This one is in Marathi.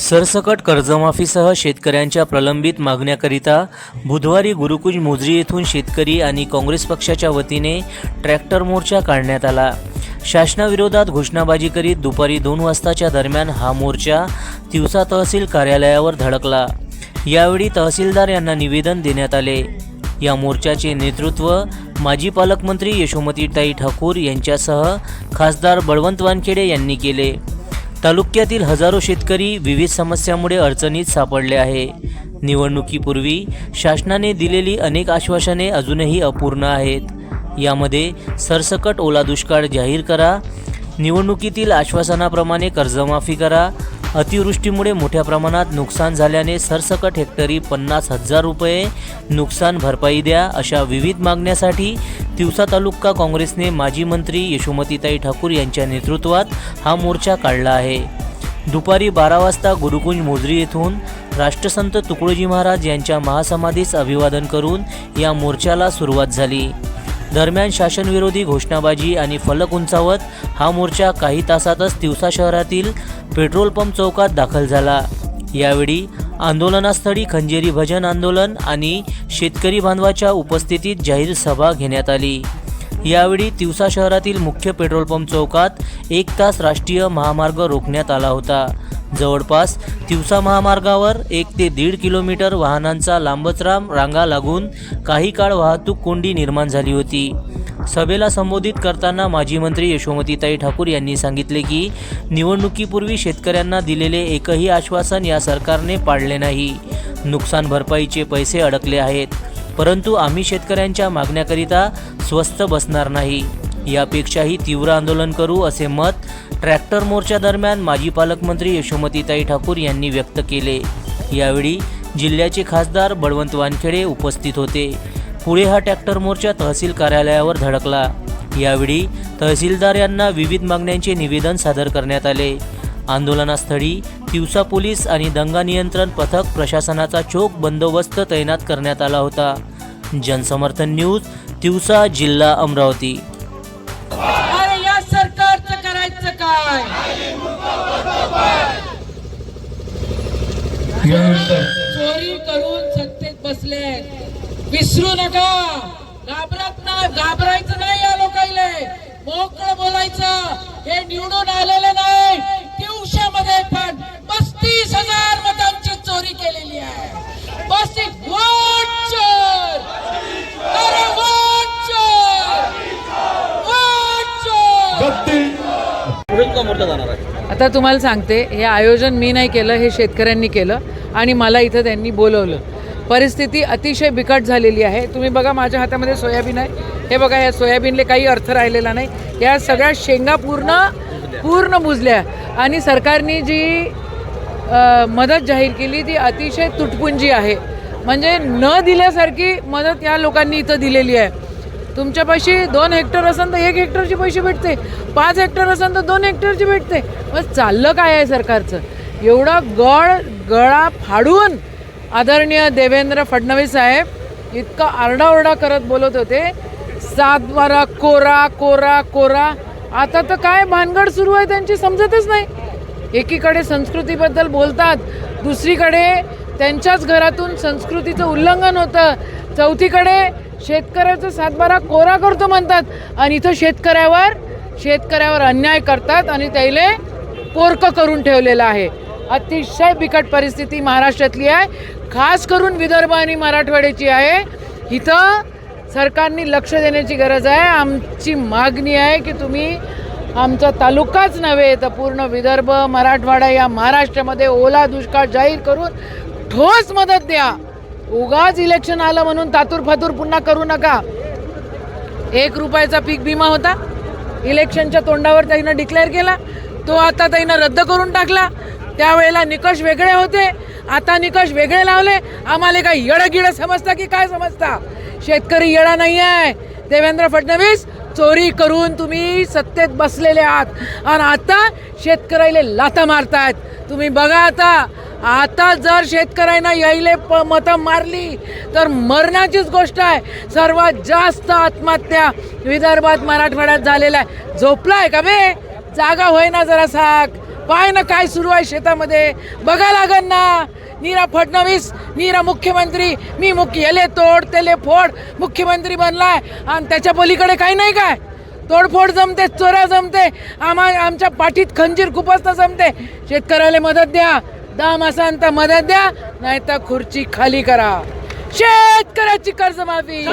सरसकट कर्जमाफीसह शेतकऱ्यांच्या प्रलंबित मागण्याकरिता बुधवारी गुरुकुंज मोजरी येथून शेतकरी आणि काँग्रेस पक्षाच्या वतीने ट्रॅक्टर मोर्चा काढण्यात आला. शासनाविरोधात घोषणाबाजी करीत दुपारी दोन वाजताच्या दरम्यान हा मोर्चा तिवसा तहसील कार्यालयावर धडकला. यावेळी तहसीलदार यांना निवेदन देण्यात आले. या मोर्चाचे नेतृत्व माजी पालकमंत्री यशोमतीताई ठाकूर यांच्यासह खासदार बळवंत वानखेडे यांनी केले. तालुक्यातील हजारो शेतकरी विविध समस्यामुळे अडचणीत सापडले आहे. निवडणुकीपूर्वी शासनाने दिलेली अनेक आश्वासने अजूनही अपूर्ण आहेत. यामध्ये सरसकट ओला दुष्काळ जाहीर करा निवडणुकीतील आश्वासनाप्रमाणे कर्जमाफी करा अतिवृष्टीमुळे मोठ्या प्रमाणात नुकसान झाल्याने सरसकट हेक्टरी पन्नास हजार रुपये नुकसान भरपाई द्या अशा विविध मागण्यासाठी तिवसा तालुका काँग्रेसने माजी मंत्री यशोमतीताई ठाकूर यांच्या नेतृत्वात हा मोर्चा काढला आहे. दुपारी बारा वाजता गुरुकुंज मोजरी येथून राष्ट्रसंत तुकडोजी महाराज यांच्या महासमाधीस अभिवादन करून या मोर्चाला सुरुवात झाली. दरम्यान शासनविरोधी घोषणाबाजी आणि फलक उंचावत हा मोर्चा काही तासातच तिवसा शहरातील पेट्रोल पंप चौकात दाखल झाला. यावेळी आंदोलनास्थळी खंजेरी भजन आंदोलन आणि शेतकरी बांधवाच्या उपस्थितीत जाहीर सभा घेण्यात आली. यावेळी तिवसा शहरातील मुख्य पेट्रोल पंप चौकात एक तास राष्ट्रीय महामार्ग रोखण्यात आला होता. जवळपास तिवसा महामार्गावर एक ते दीड किलोमीटर वाहनांचा लांबचराम रांगा लागून काही काळ वाहतूक कोंडी निर्माण झाली होती. सभेला संबोधित करताना माजी मंत्री यशोमतीताई ठाकूर यांनी सांगितले की निवडणुकीपूर्वी शेतकऱ्यांना दिलेले एकही आश्वासन या सरकारने पाळले नाही. नुकसान भरपाईचे पैसे अडकले आहेत. परंतु आम्ही शेतकऱ्यांच्या मागण्याकरिता स्वस्त बसणार नाही. यापेक्षाही तीव्र आंदोलन करू असे मत ट्रॅक्टर मोर्चा दरम्यान माजी पालकमंत्री यशोमतीताई ठाकूर यांनी व्यक्त केले. यावेळी जिल्ह्याचे खासदार बळवंत वानखेडे उपस्थित होते. पुढे हा ट्रॅक्टर मोर्चा तहसील कार्यालयावर धडकला. यावेळी तहसीलदार यांना विविध मागण्यांचे निवेदन सादर करण्यात आले. आंदोलनास्थळी तिवसा पोलीस आणि दंगा नियंत्रण पथक प्रशासनाचा चोख बंदोबस्त तैनात करण्यात आला होता. जनसमर्थन न्यूज तिवसा जिल्हा अमरावती. अरे या सरकारचं करायचं काय? चोरी करून सत्तेत बसले विसरू नका. घाबरत नाही घाबरायचं नाही या लोकांना मोकळं बोलायचं. हे निवडून आलेले नाही. दिवशामध्ये पण पस्तीस हजार मतांची चोरी केलेली आहे. पस्तीस वोट चोर. वोट चोर. वोट चोर. आता तुम्हाला सांगते हे आयोजन मी नाही केलं हे शेतकऱ्यांनी केलं आणि मला इथं त्यांनी बोलवलं. परिस्थिती अतिशय बिकट झालेली आहे. तुम्ही बघा माझ्या हातामध्ये सोयाबीन आहे. हे बघा या सोयाबीनले काही अर्थ राहिलेला नाही. या सगळ्या शेंगा पूर्ण पूर्ण बुजल्या आणि सरकारने जी मदत जाहीर केली ती अतिशय तुटपुंजी आहे. म्हणजे न दिल्यासारखी मदत या लोकांनी इथं दिलेली आहे. तुमच्यापाशी दोन हेक्टर असेल तर एक हेक्टरचे पैसे भेटते. पाच हेक्टर असेल तर दोन हेक्टरचे भेटते. मग चाललं काय आहे सरकारचं? एवढा गळ गळा फाडून आदरणीय देवेंद्र फडणवीस साहेब इतका आरडाओरडा करत बोलत होते. सातबारा कोरा कोरा कोरा. आता तर काय भानगड सुरू आहे त्यांची समजतच नाही. एकीकडे संस्कृतीबद्दल बोलतात दुसरीकडे त्यांच्याच घरातून संस्कृतीचं उल्लंघन होतं. चौथीकडे शेतकऱ्याचा सातबारा कोरा करतो म्हणतात आणि इथं शेतकऱ्यावर शेतकऱ्यावर अन्याय करतात आणि त्याला पोरकं करून ठेवलेलं आहे. अतिशय बिकट परिस्थिती महाराष्ट्रातली आहे. खास करून विदर्भ आणि मराठवाड्याची आहे. इथं सरकारने लक्ष देण्याची गरज आहे. आमची मागणी आहे की तुम्ही आमचा तालुकाच नव्हे तर पूर्ण विदर्भ मराठवाडा या महाराष्ट्रामध्ये ओला दुष्काळ जाहीर करून ठोस मदत द्या. उगाच इलेक्शन आलं म्हणून तातूर फातूर पुन्हा करू नका. एक रुपयाचा पीक विमा होता. इलेक्शनच्या तोंडावर त्यानं डिक्लेअर केला. तो आता त्यानं रद्द करून टाकला. त्यावेळेला निकष वेगळे होते. आता निकष वेगळे लावले. आम्हाला काय येडं गिडं समजता की काय समजता? शेतकरी येडा नाही आहे देवेंद्र फडणवीस चोरी करून तुम्ही सत्तेत बसलेले आहात. आणि आता शेतकऱ्याला लाथा मारतायत. तुम्ही बघा आता. आता जर शेतकऱ्यांना यायले प मतं मारली तर मरण्याचीच गोष्ट आहे. सर्वात जास्त आत्महत्या विदर्भात मराठवाड्यात झालेल्या आहे. झोपला आहे का बे? जागा होईना जरा साक पाय ना काय सुरू आहे शेतामध्ये? बघा लागन ना. नीरा फडणवीस नीरा मुख्यमंत्री. मी मुख्य याले तोड त्याले फोड. मुख्यमंत्री बनलाय. आणि त्याच्या पलीकडे काही नाही काय? तोडफोड जमते चोऱ्या जमते. आम्हा आमच्या पाठीत खंजीर खुपसता जमते. शेतकऱ्याला मदत द्या. दाम असाल तर मदत द्या. नाही तर खुर्ची खाली करा. शेतकऱ्याची कर्जमाफी.